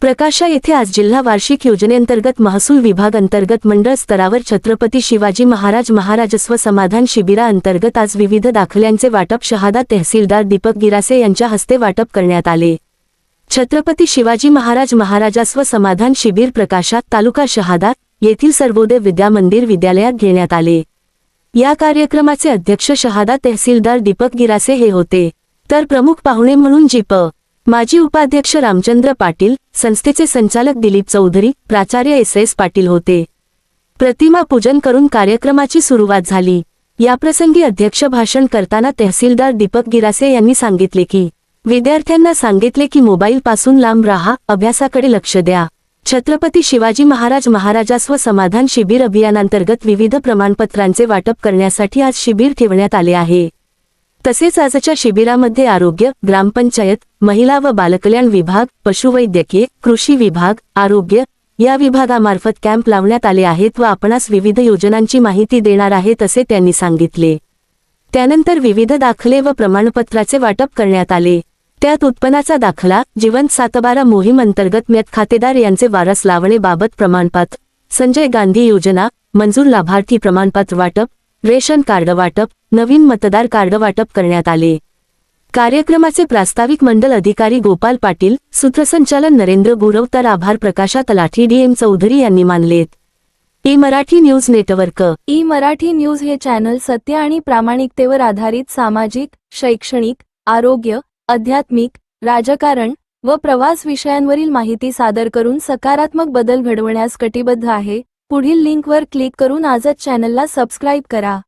प्रकाशा येथे आज जिल्हा वार्षिक योजनेअंतर्गत महसूल विभाग अंतर्गत मंडळ स्तरावर छत्रपती शिवाजी महाराज महाराजस्व समाधान शिबिराअंतर्गत आज विविध दाखल्यांचे वाटप शहादा तहसीलदार दीपक गिरासे यांच्या हस्ते वाटप करण्यात आले. छत्रपती शिवाजी महाराज महाराजास्व समाधान शिबिर प्रकाशात तालुका शहादा येथील सर्वोदय विद्या मंदिर विद्यालयात घेण्यात आले. या कार्यक्रमाचे अध्यक्ष शहादा तहसीलदार दीपक गिरासे हे होते. तर प्रमुख पाहुणे म्हणून जीप माजी उपाध्यक्ष रामचंद्र पाटील संस्थेचे संचालक दिलीप चौधरी प्राचार्य एस एस पाटील होते. प्रतिमा पूजन करून कार्यक्रमाची सुरुवात झाली. याप्रसंगी अध्यक्ष भाषण करताना तहसीलदार दीपक गिरासे यांनी सांगितले की विद्यार्थ्यांना सांगितले की मोबाईल पासून लांब राहा अभ्यासाकडे लक्ष द्या. छत्रपती शिवाजी महाराज महाराजास्व समाधान शिबिर अभियानांतर्गत विविध प्रमाणपत्रांचे वाटप करण्यासाठी आज शिबिर ठेवण्यात आले आहे. तसेच आजच्या शिबिरामध्ये आरोग्य ग्रामपंचायत महिला व बालकल्याण विभाग पशुवैद्यकीय कृषी विभाग आरोग्य या विभागामार्फत कॅम्प लावण्यात आले आहेत व आपणास विविध योजनांची माहिती देणार आहेत असे त्यांनी सांगितले. त्यानंतर विविध दाखले व प्रमाणपत्राचे वाटप करण्यात आले. त्यात उत्पन्नाचा दाखला जिवंत सातबारा मोहीम अंतर्गत मेत खातेदार यांचे वारस लावणेबाबत प्रमाणपत्र संजय गांधी योजना मंजूर लाभार्थी प्रमाणपत्र वाटप रेशन कार्ड वाटप नवीन मतदार कार्ड वाटप करण्यात आले. कार्यक्रमाचे प्रास्ताविक मंडल अधिकारी गोपाल पाटील सूत्रसंचालन नरेंद्र गुरव तर आभार प्रकाशा तलाठी डी एम चौधरी यांनी मानलेत. E Marathi news network. E Marathi news हे चॅनल सत्य आणि प्रामाणिकतेवर आधारित सामाजिक शैक्षणिक आरोग्य आध्यात्मिक राजकारण व प्रवास विषयांवरील माहिती सादर करून सकारात्मक बदल घडवण्यास कटिबद्ध आहे. पुढील लिंकवर क्लिक करून आजच चॅनलला सबस्क्राईब करा.